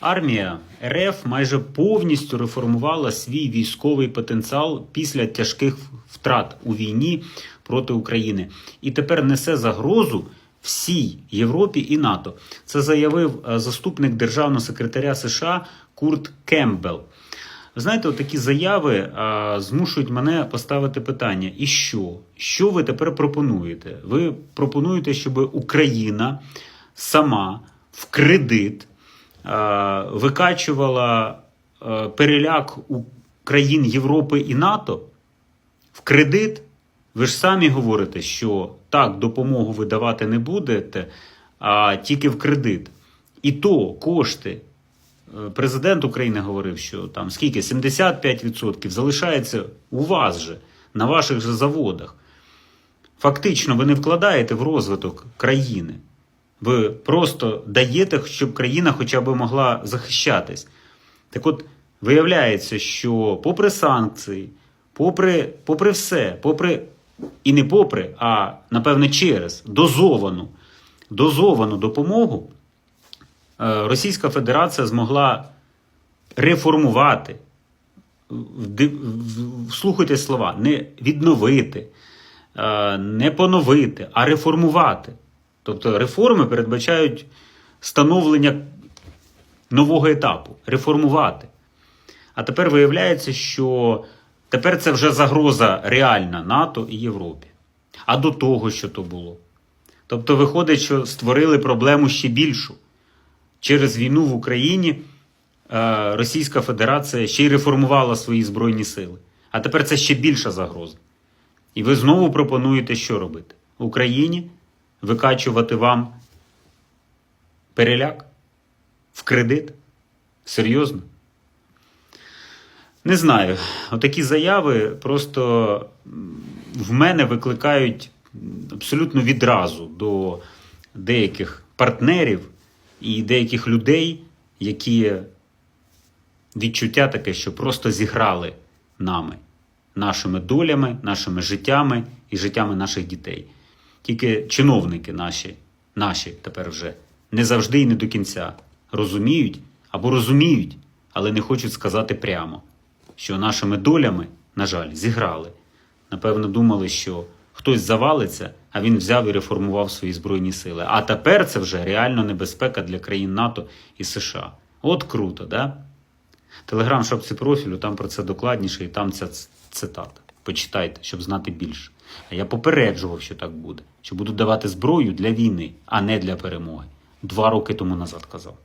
Армія РФ майже повністю реформувала свій військовий потенціал після тяжких втрат у війні проти України і тепер несе загрозу всій Європі і НАТО. Це заявив е, заступник державного секретаря США Курт Кембел. Ви знаєте, такі заяви а, змушують мене поставити питання: і що? Що ви тепер пропонуєте? Ви пропонуєте, щоб Україна сама в кредит викачувала а, переляк у країн Європи і НАТО в кредит? Ви ж самі говорите, що так, допомогу ви давати не будете, а тільки в кредит. І то кошти Е, Президент України говорив, що там скільки 75% залишається у вас же, на ваших же заводах. Фактично, ви не вкладаєте в розвиток країни. Ви просто даєте, щоб країна хоча б могла захищатись. Так от, виявляється, що попри санкції, попри, попри все, попри і не попри, а напевне через дозовану, дозовану допомогу. Е, Російська Федерація змогла реформувати, слухайте слова, не відновити, е, не поновити, а реформувати. Тобто реформи передбачають становлення нового етапу, реформувати. А тепер виявляється, що тепер це вже загроза реальна НАТО і Європі. А до того, що то було. Тобто, виходить, що створили проблему ще більшу через війну в Україні е, Російська Федерація ще й реформувала свої збройні сили. А тепер це ще більша загроза. І ви знову пропонуєте, що робити? Україні викачувати вам переляк в кредит? Серйозно? Не знаю. Отакі заяви просто в мене викликають абсолютно відразу до деяких партнерів і деяких людей, які відчуття таке, що просто зіграли нами, нашими долями, нашими життями і життями наших дітей. Тільки чиновники наші, наші тепер вже не завжди і не до кінця розуміють або розуміють, але не хочуть сказати прямо, що нашими долями, на жаль, зіграли. Напевно, думали, що хтось завалиться, а він взяв і реформував свої збройні сили. А тепер це вже реально небезпека для країн НАТО і США. От круто, да? Телеграм шапці профілю, там про це докладніше, і там ця цитата. Почитайте, щоб знати більше. А я попереджував, що так буде, що буду давати зброю для війни, а не для перемоги. Два роки тому назад казав.